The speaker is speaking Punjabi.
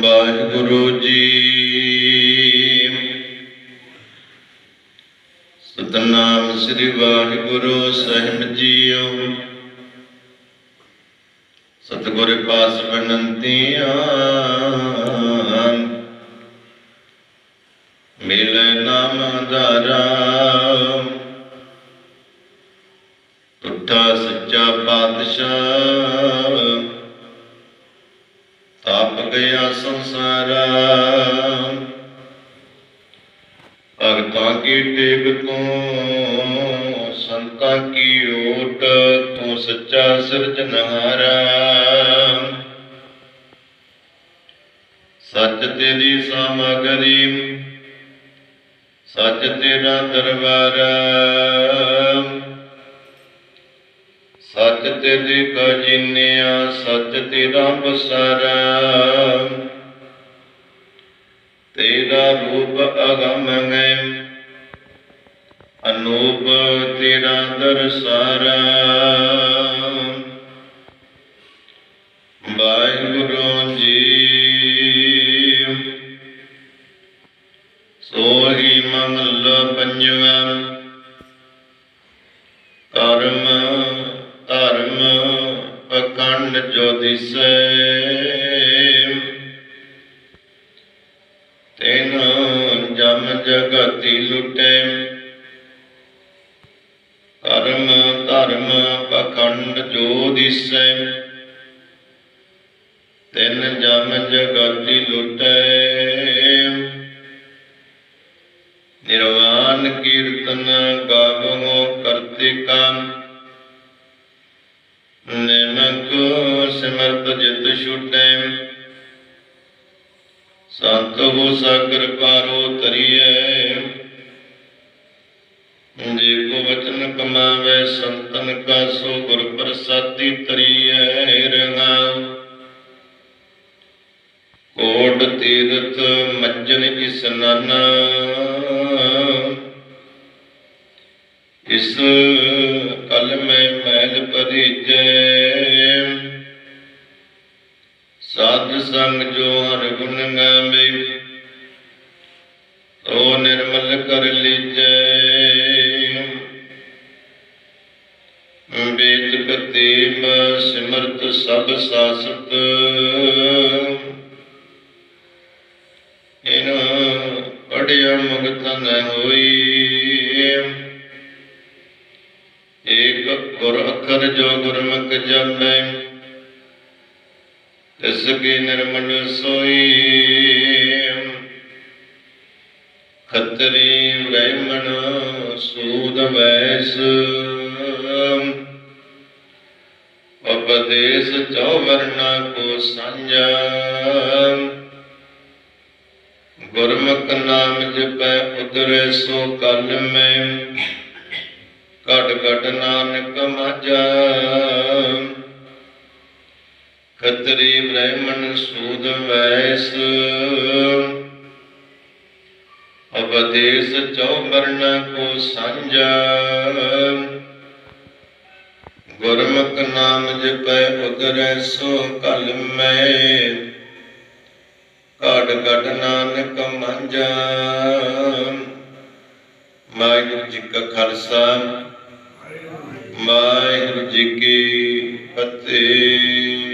ਵਾਹਿਗੁਰੂ ਜੀ। ਸਤਨਾਮ ਸ੍ਰੀ ਵਾਹਿਗੁਰੂ ਸਾਹਿਬ ਜੀਓ। ਸਤਿਗੁਰ ਪਾਸ ਬਨੰਤੀਆਂ। ਮਿਲੇ ਨਾਮ ਦਾਰਾ ਟੁੱਟਾ ਸੱਚਾ ਪਾਤਸ਼ਾਹ। ਤਪ ਗਿਆ ਸੰਸਾਰਾ। ਭਗਤਾਂ ਕੀ ਟੇਕ ਤੂੰ, ਸੰਤਾਂ ਕੀ ਓਟ ਤੂੰ ਸੱਚਾ ਸਿਰਜਣਹਾਰਾ ਸੱਚ ਤੇਰੀ ਸਾਮਗਰੀ, ਸੱਚ ਤੇਰਾ ਦਰਬਾਰਾ। ਸੱਚ ਤੇਰੇ ਕਾ ਜਿਨਿਆ ਸੱਚ ਤੇਰਾ ਬਸਾਰਾ ਤੇਰਾ ਰੂਪ ਅਗਮ ਹੈ। ਅਨੂਪ ਤੇਰਾ ਦਰਸਾਰਾ ਵਾਹਿਗੁਰੂ ਪਕੰਡ ਜੋ ਦਿਸੈ। ਤੈਨ ਜਮ ਜਗਤੀ ਲੁਟੈ। ਕਰਮ ਧਰਮ ਪਖੰਡ ਜੋ ਦਿਸੈ। ਤਿਨ ਜਮ ਜਗਤੀ ਲੁਟੇ। ਨਿਰਵਾਨ ਕੀਰਤਨ ਗਾਵੋ ਕਰਤਿਕਾ। ਨਿਮਕ ਸਿਮਰਤ ਜਿਤ ਛੁਟੈ। ਸੰਤ ਹੋ ਸਾਗਰ ਪਾਰੋ ਤਰੀਐ ਜੇ ਕੋ ਵਚਨ ਕਮਾਵੇ, ਸੰਤਨ ਕਾ ਸੋ ਗੁਰ ਪ੍ਰਸਾਦੀ ਤਰੀਐ ਰੰਗਾਉ ਕੋਟ ਤੀਰਥ ਮੱਜਨ ਇਸਨਾਨ ਇਸ ਕਲ ਮੈਂ ਮੈਲ ਪਰਿਜੈ ਸਾਧ ਸੰਗ ਜੋ ਹਰ ਗੁਣ ਗਾਵੇ, ਉਹ ਨਿਰਮਲ ਕਰ ਲੀਜੈ। ਵੇਦ ਕਤੇਮ ਸਿਮਰਤ ਸਭ ਸਾਸਤ। ਗੁਰ ਅਖਰ ਜੋ ਗੁਰਮੁਖ ਜਪੈ ਤਿਸ ਕੀ ਨਿਰਮਲ ਸੋਈ। ਖਤਰੀ ਬ੍ਰਾਹਮਣ ਸੂਦ ਵੈਸ, ਉਪਦੇਸ਼ ਚੌ ਵਰਨਾ ਕੋ ਸੰਜਾ ਗੁਰਮੁਖ ਨਾਮ ਜਪੈ ਉਦਰੇ ਸੋ ਕਲ ਮੈਂ। ਘਟ ਘਟ ਨਾਨਕ ਮਾਝਾ। ਖਤਰੀ ਬ੍ਰਾਹਮਣ ਸੂਦ ਵੈਸ। ਉਪਦੇਸ਼ ਚੌ ਕੋ ਸਾਂਝਾ। ਗੁਰਮੁਖ ਨਾਮ ਜਪੈ ਉਦਰੈ ਸੋ ਕਲ ਮੈਂ। ਘਟ ਘਟ ਨਾਨਕ ਮਾਝਾ। ਵਾਹਿਗੁਰੂ ਜੀ ਕਾ ਖਾਲਸਾ। ਵਾਹਿਗੁਰੂ ਜੀ ਕੀ ਫਤਿਹ।